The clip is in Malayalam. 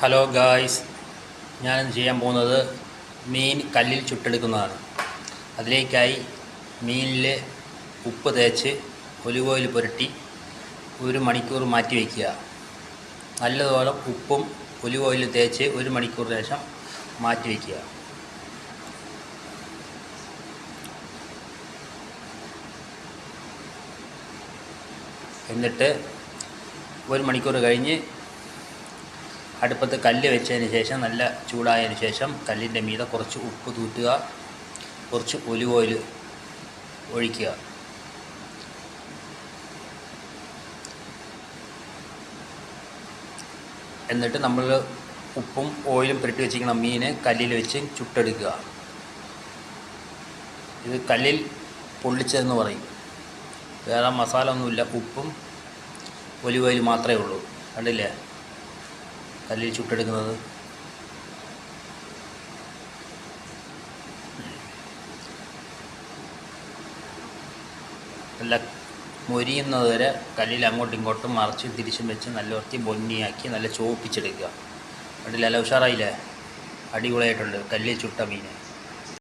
ഹലോ ഗായ്സ് ഞാൻ ചെയ്യാൻ പോകുന്നത് മീൻ കല്ലിൽ ചുട്ടെടുക്കുന്നതാണ്. അതിലേക്കായി മീനിൽ ഉപ്പ് തേച്ച് ഒലിവ് ഓയിൽ പുരട്ടി ഒരു മണിക്കൂർ മാറ്റി വയ്ക്കുക. നല്ലതുപോലെ ഉപ്പും ഒലിവ് ഓയിൽ തേച്ച് ഒരു മണിക്കൂർ ശേഷം മാറ്റി വയ്ക്കുക. എന്നിട്ട് ഒരു മണിക്കൂർ കഴിഞ്ഞ് അടുപ്പത്ത് കല്ല് വെച്ചതിന് ശേഷം നല്ല ചൂടായതിന് ശേഷം കല്ലിന്റെ മീതെ കുറച്ച് ഉപ്പ് തൂറ്റുക കുറച്ച് ഒലിവ് ഓയിൽ ഒഴിക്കുക. എന്നിട്ട് നമ്മൾ ഉപ്പും ഓയിലും പുരട്ടി വെച്ചിരിക്കുന്ന മീനെ കല്ലിൽ വെച്ച് ചുട്ടെടുക്കുക. ഇത് കല്ലിൽ പൊള്ളിച്ചതെന്ന് പറയും. വേറെ മസാല ഒന്നുമില്ല ഉപ്പും ഒലിവ് ഓയിൽ മാത്രമേ ഉള്ളൂ. കണ്ടില്ലേ? കല്ലിൽ ചുട്ടെടുക്കുന്നത്. നല്ല മൊരിയുന്നത് വരെ കല്ലിൽ അങ്ങോട്ടും ഇങ്ങോട്ടും മറിച്ച് തിരിച്ചും വെച്ച് നല്ല വൃത്തി ബൊന്നിയാക്കി നല്ല ചോപ്പിച്ചെടുക്കുക കണ്ടില്ല അല്ല ഉഷാറായില്ലേ? അടിപൊളിയായിട്ടുണ്ട് കല്ലിൽ ചുട്ട മീൻ.